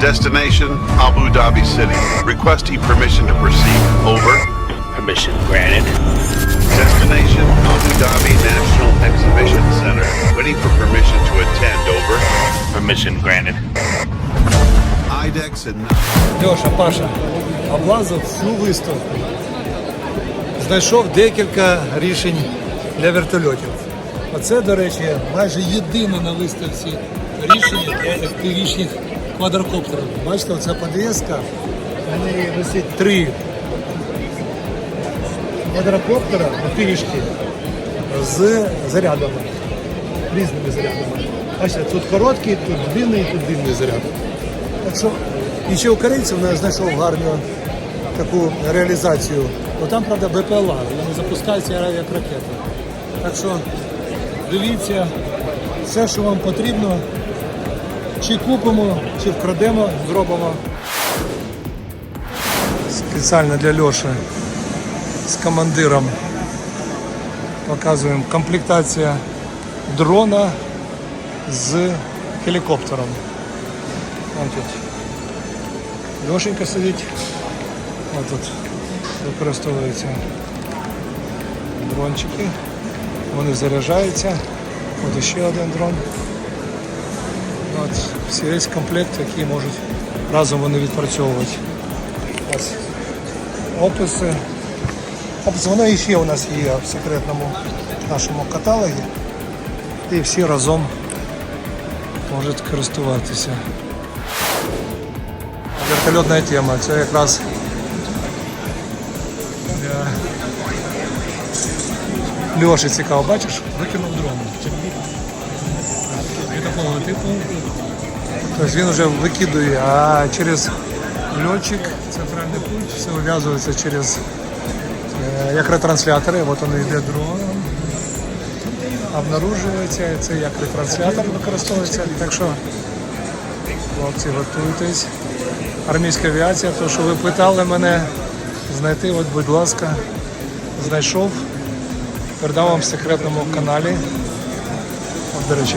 Destination Abu Dhabi City. Requesting permission to proceed. Over. Permission granted. Destination Abu Dhabi National Exhibition Center. Waiting for permission to attend. Over. Permission granted. IDEX and Льоша, Паша, облазив всю виставку. Знайшов декілька рішень для вертольотів. Оце, до речі, майже єдине на виставці рішення для FPV-шних квадрокоптерів. Бачите, оця подвеска, на неї висить три квадрокоптера, FPV-шки, з зарядами, різними зарядами. Бачите, тут короткий, тут длинний, тут длинний заряд. Так що і ще українців не знайшов гарну таку реалізацію. Бо там, правда, БПЛА, вони запускаються як ракети. Так що дивіться, все, що вам потрібно, чи купимо, чи вкрадемо, зробимо. Спеціально для Льоші з командиром показуємо комплектація дрона з гелікоптером. Вон тут Льошенька сидить. Ось тут використовуються дрончики. Вони заряджаються. От ще один дрон. От, всі весь комплект, який можуть разом вони відпрацьовувати. Ось описи. Описи, воно і ще у нас є в секретному нашому каталогі. І всі разом можуть користуватися. Вертольотна тема. Це якраз для Льоші цікаво. Бачиш, викинув дрон. Такого типу. Тобто він вже викидує, а через льотчик, центральний пульт, все вив'язується через е, як ретранслятори. От він йде дроном. Обнаружується, це як ретранслятор використовується. Так що Хлопці, готуйтесь. Армійська авіація, то що ви питали мене знайти, от, будь ласка, знайшов. Передав вам в секретному каналі. От, до речі,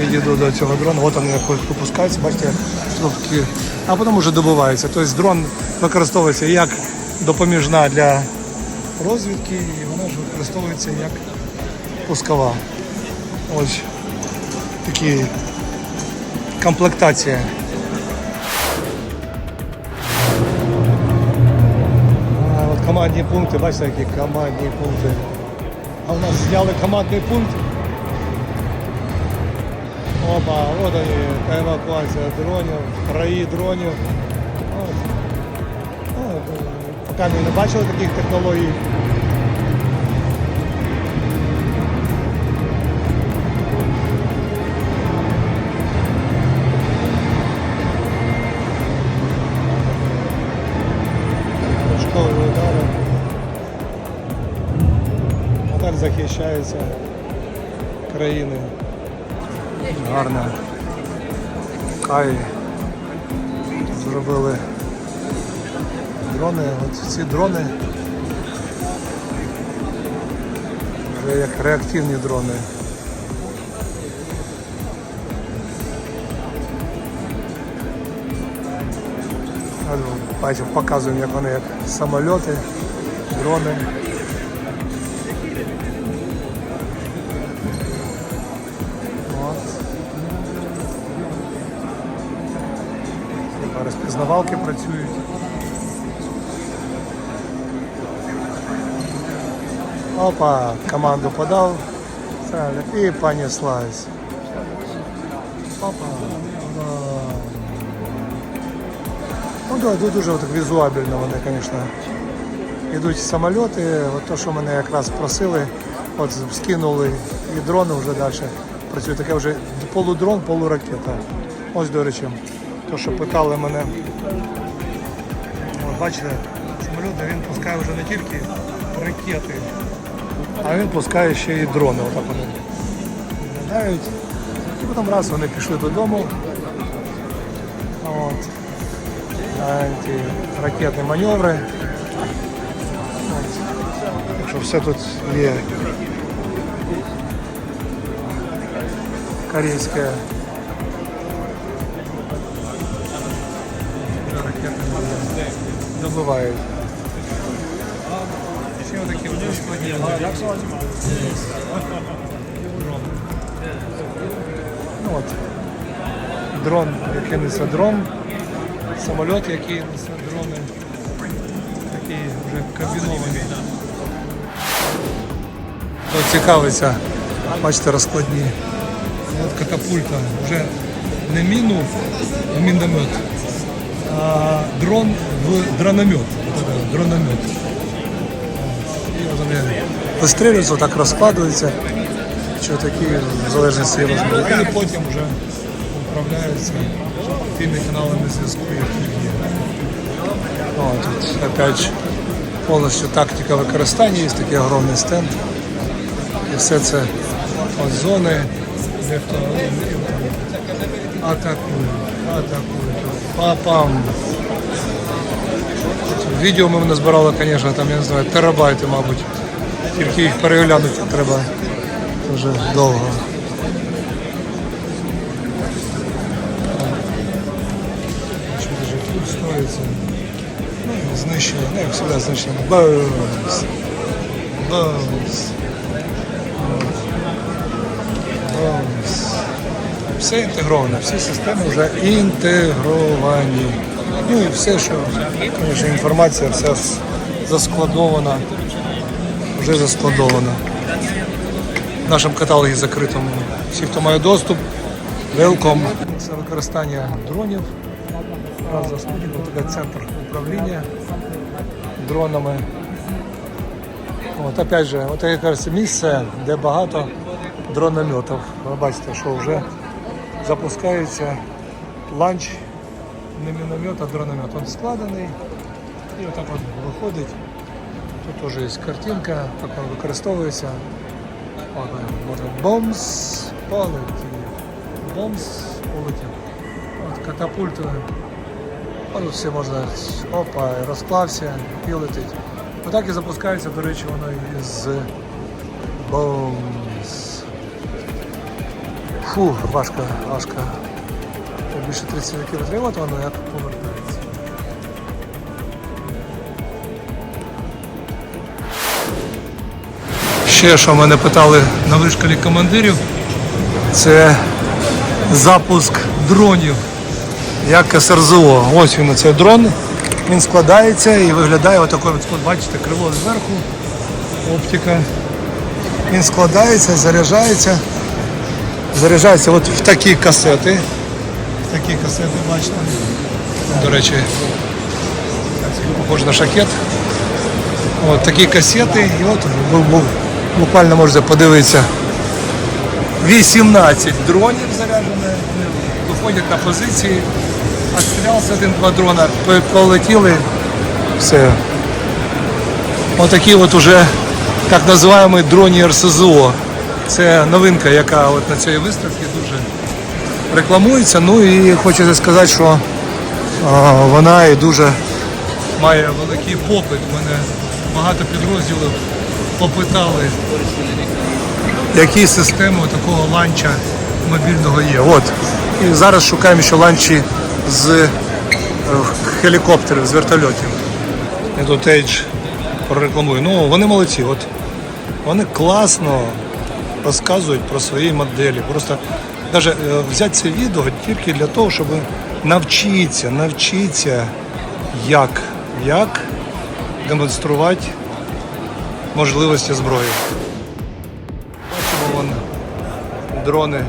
підійду до цього дрона. От вони як випускаються, бачите, трубки. А потім вже добувається. Тобто дрон використовується як допоміжна для розвідки, і вона ж використовується як пускова. Ось такі комплектація. Командні пункти, бачите, які командні пункти. А у нас зняли командний пункт. Опа, от вони, евакуація дронів, краї дронів. От. Ну, Поки ми не бачили таких технологій. Захищаються країни. Гарно. Кай зробили дрони. От ці дрони вже як реактивні дрони. Бачимо, показуємо, як вони як самольоти, дрони. Тепер Розпізнавалки працюють. Опа, команду подав. І понеслась. Опа. Ну да, тут дуже так візуабельно вони, звісно. Йдуть самольоти, от то, що мене якраз просили, от скинули і дрони вже далі працюють. Таке вже полудрон, полуракета. Ось, до речі, то, що питали мене. От бачите, самоліт він пускає вже не тільки ракети, а він пускає ще і дрони. Отак вони виглядають. І потім раз вони пішли додому. От антиракетні маневри. От. Все тут є корейське збивають. Ще отакі складні. Ну от. Дрон, який несе дрон, самоліт, який несе дрони, такий вже комбінований. Цікавиться, бачите, розкладні. От катапульта вже не міну в міномет, а дрон в дрономет. От це, Дрономет. Вистрілюються, так розкладуються, що такі в залежності від розміру. І потім вже управляються тими каналами зв'язку, які є. О, тут опять повністю тактика використання, є такий огромний стенд. І все це от зони, де хто атакує, атакує. Папам. Відео ми назбирали, звісно, там, я не знаю, терабайти, мабуть. Тільки їх переглянути треба дуже довго. Що даже тут стоїться. Ну, знищення, ну, як завжди знищення. Бамс. Бамс. Бамс. Все інтегровано, всі системи вже інтегровані. Ну і все, що звісно, інформація вся заскладована, вже заскладована. В нашому каталозі закритому. Всі, хто має доступ, welcome. Це використання дронів. Раз такий центр управління дронами. От опять же, от таке кажеться місце, де багато дронометів. Ви бачите, що вже запускається ланч, не міномет, а дрономет. Він складений і отак от виходить. Тут теж є картинка, як він використовується. От, можна бомс, полетів. Бомс, полетів. От катапульту. А тут все можна, опа, розклався і летить. Отак і запускається, до речі, воно із бомс. Фу, важко, важко. Більше 30 км, от воно як повертається. Ще що мене питали на вишколі командирів, це запуск дронів як СРЗО. Ось він цей дрон. Він складається і виглядає отакий, от, от бачите, крило зверху, оптика. Він складається, заряджається. Заряджається от в такі касети. В такі касети, бачите. До речі, похоже на шакет. От такі касети. І от бу- бу- буквально можете подивитися. 18 дронів заряджено, виходять на позиції, отстрілявся один-два дрона, полетіли, все. Отакі от уже так називаємо дроні РСЗО. Це новинка, яка от на цій виставці дуже рекламується. Ну і хочеться сказати, що вона і дуже має великий попит. Мене багато підрозділів попитали які системи такого ланча мобільного є. От. І зараз шукаємо ще ланчі з е, хелікоптерів, з вертольотів. Я тут Age прорекламую. Ну, вони молодці. От. Вони класно розказують про свої моделі. Просто навіть взяти це відео тільки для того, щоб навчитися, навчитися, як, як демонструвати можливості зброї. Бачимо вон дрони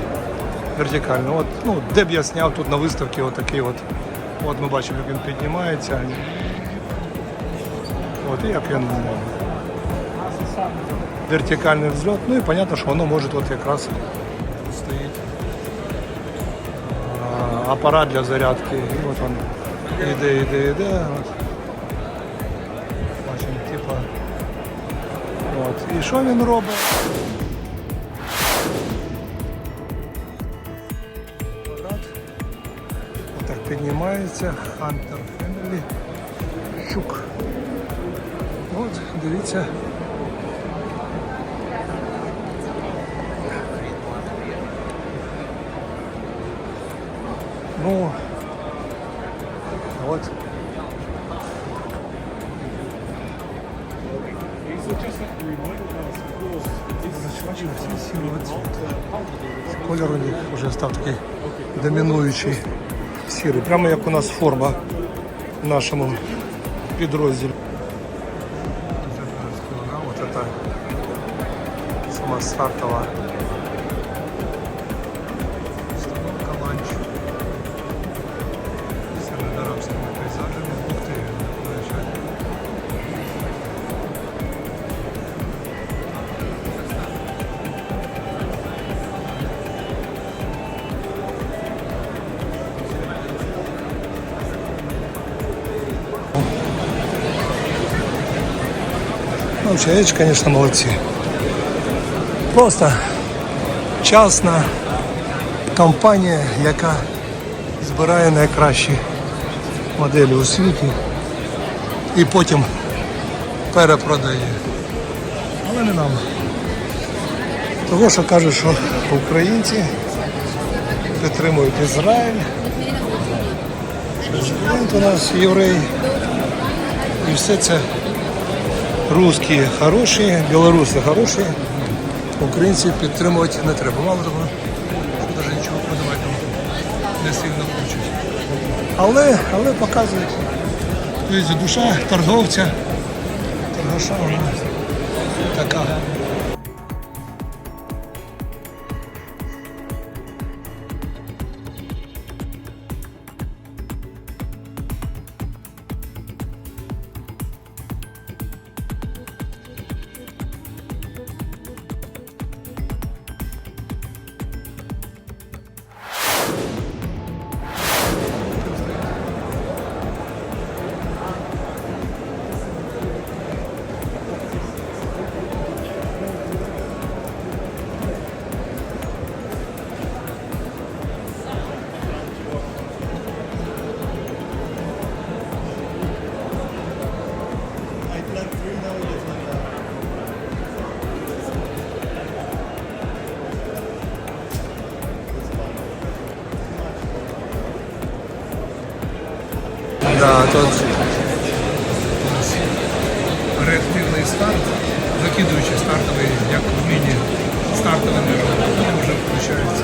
вертикально. От, ну, де б я зняв тут на виставці отакий от. От ми бачимо, як він піднімається. От, і як він вертикальний взльот. Ну і зрозуміло, що воно може от якраз стоїть а, апарат для зарядки. І от він іде, іде, іде. От. Бачимо, типа. От. І що він робить? квадрат. Отак піднімається. Hunter Family. Щук. От, дивіться. Ну, вот. Колір у них вже став такий домінуючий сірий, прямо як у нас форма в нашому підрозділі. Ось ця сама стартова Человечки, конечно, молодцы. Просто частна компанія, яка збирає найкращі моделі у світі і потім перепродає. Але не нам. Того, що кажуть, що українці підтримують Ізраїль. Президент у нас єврей. І все це русські хороші, білоруси хороші, українців підтримувати не треба. Мало того, навіть нічого подавати не сильно хочуть. Але, але показують. Тобто душа торговця, торгаша вона така. Тут реактивний старт, закидуючи стартовий, як в міні, стартовий потім вже включається.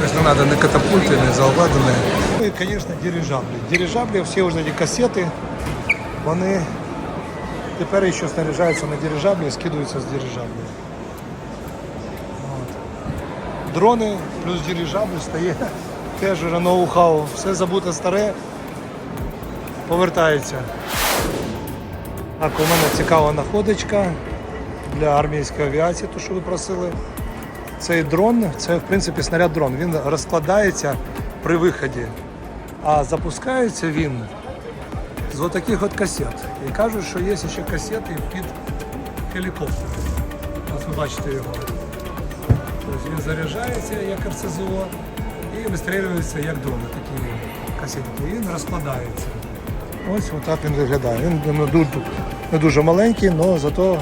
Тобто не треба не катапульти, не заобладнане. Ну і, звісно, дирижаблі. Дирижаблі, всі вже ці касети, вони тепер ще снаряжаються на дирижаблі і скидаються з дирижаблів. От. Дрони плюс дирижабль стає теж вже ноу-хау. Все забуте старе повертається. Так, у мене цікава находочка для армійської авіації, то що ви просили. Цей дрон, це в принципі снаряд дрон. Він розкладається при виході, а запускається він з отаких от касет. І кажуть, що є ще касети під гелікоптер. Ось ви бачите його. Тобто він заряджається як РСЗО і вистрілюється як дрони, такі касетки. І він розкладається. Ось отак він виглядає. Він не дуже, не дуже маленький, але зато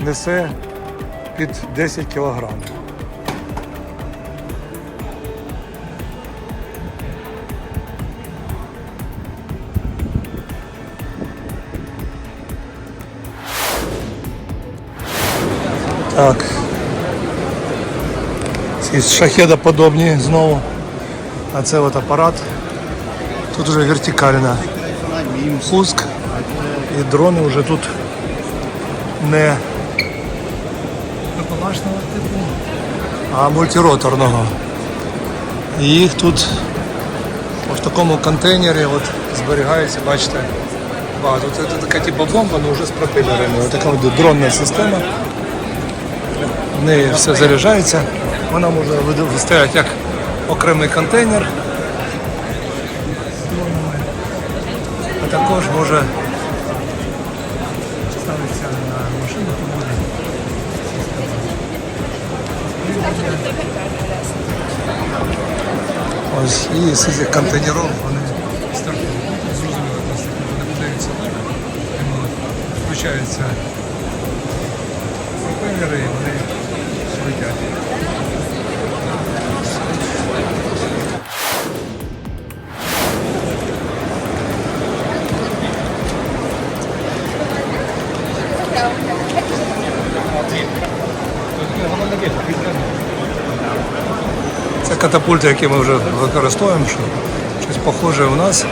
несе під 10 кілограмів. Так. Ці шахеда подобні знову. А це от апарат. Тут вже вертикальна пуск. І дрони вже тут не ППЛАшного типу, а мультироторного. І їх тут в такому контейнері от зберігається, бачите, багато. Це, така типу бомба, але вже з пропелерами. Ось така от дронна система. В неї все заряджається. Вона може вистояти як окремий контейнер. А також може ставитися на машину, то буде. Ось і з цих контейнерів вони стартують. Ну, Зрозуміло, просто вони подаються включаються пропелери і вони летять. Це катапульти, які ми вже використовуємо, що щось похоже у нас.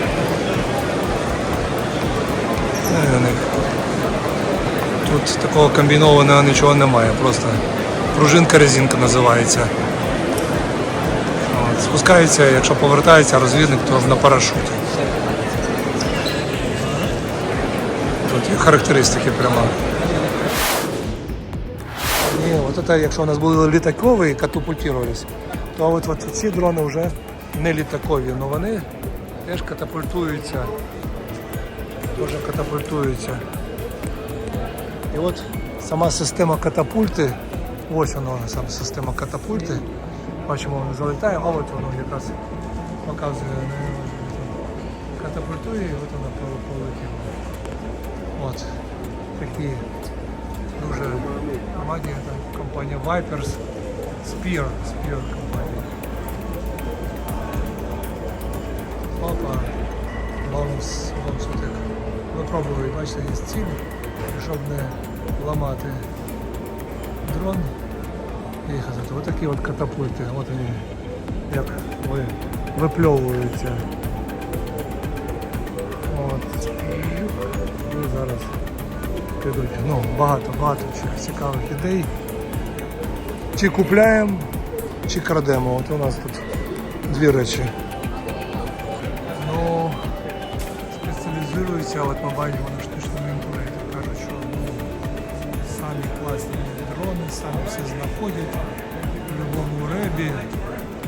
Е, Тут такого комбінованого нічого немає, просто пружинка-резинка називається. От, Спускається, якщо повертається розвідник, то на парашуті. Тут є характеристики прямо. От якщо у нас були літакові катапультувалися, то от, от ці дрони вже не літакові, але вони теж катапультуються. Теж катапультуються. І от сама система катапульти, ось воно сама система катапульти. Бачимо, воно залітає, а от воно якраз показує катапультує і от воно поле- полетіло. От такі дуже там компанія Vipers, Spear, Spear компанія. Опа, баунс, баунс отак. Випробують, бачите, є ціль, щоб не ламати дрон. Їхати. Ось такі от катапульти, от вони як ви, випльовуються. От. І зараз підуть. Ну, багато, багато цікавих ідей. Чи купляємо, чи крадемо. От у нас тут дві речі. Ну, спеціалізуються, от ми бачимо на штучному інтелекті. Кажуть, що ну, самі класні дрони, самі все знаходять в будь-якому ребі,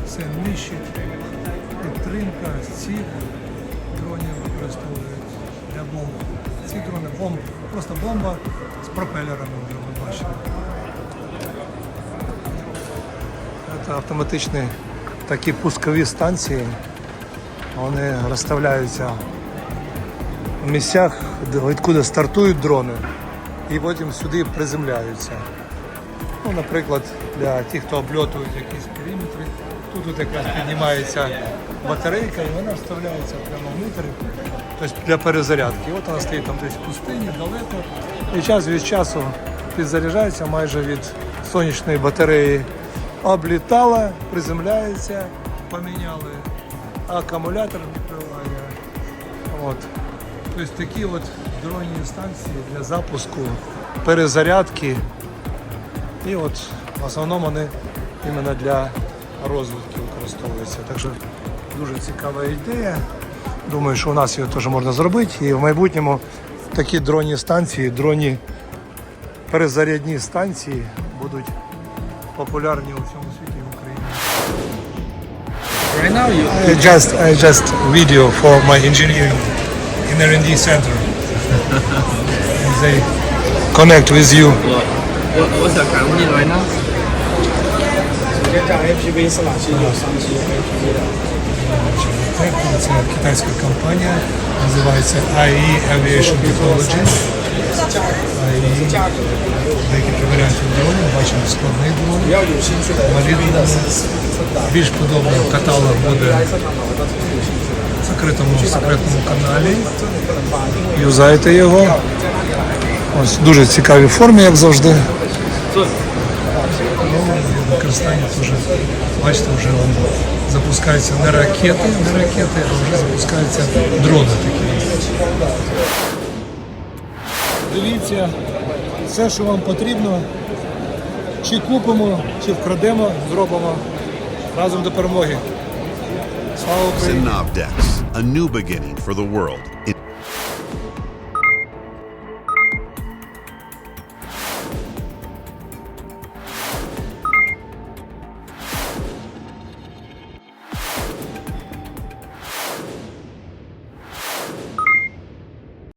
все нищить. Підтримка цих дронів використовують для бомб. Ці дрони бомб, просто бомба з пропелерами вже ви бачили. Автоматичні такі пускові станції. Вони розставляються в місцях, відкуди стартують дрони, і потім сюди приземляються. Ну, наприклад, для тих, хто обльотують якісь периметри, тут от якраз піднімається батарейка і вона вставляється прямо внутрі, тобто для перезарядки. От вона стоїть там десь в пустині, далеко. І час від часу підзаряджається майже від сонячної батареї. Облітала, приземляється, поміняли акумулятор відкриває. От. Тобто такі от дронні станції для запуску, перезарядки. І от в основному вони іменно для розвитку використовуються. Так що дуже цікава ідея. Думаю, що у нас його теж можна зробити. І в майбутньому такі дронні станції, дронні перезарядні станції будуть популярні у всьому світі і в Україні. Right now, you I just I just video for my engineering in R&D center. and they connect with you. what, what's your company right now? 首先讲 MPV 是哪些有商机 MPV 的？ Tech, Це китайська компанія, називається IE Aviation Technologies. Декілька варіантів дрони, бачимо складний дрон. Валідно. Більш подобний каталог буде в закритому секретному каналі. Юзайте його. Ось Дуже цікаві формі, як завжди. Ну, використання теж, бачите, вже запускаються не ракети, не ракети, а вже запускаються дрони такі. Дивіться, все, що вам потрібно, чи купимо, чи вкрадемо, зробимо разом до перемоги. Слава Україні! A new beginning.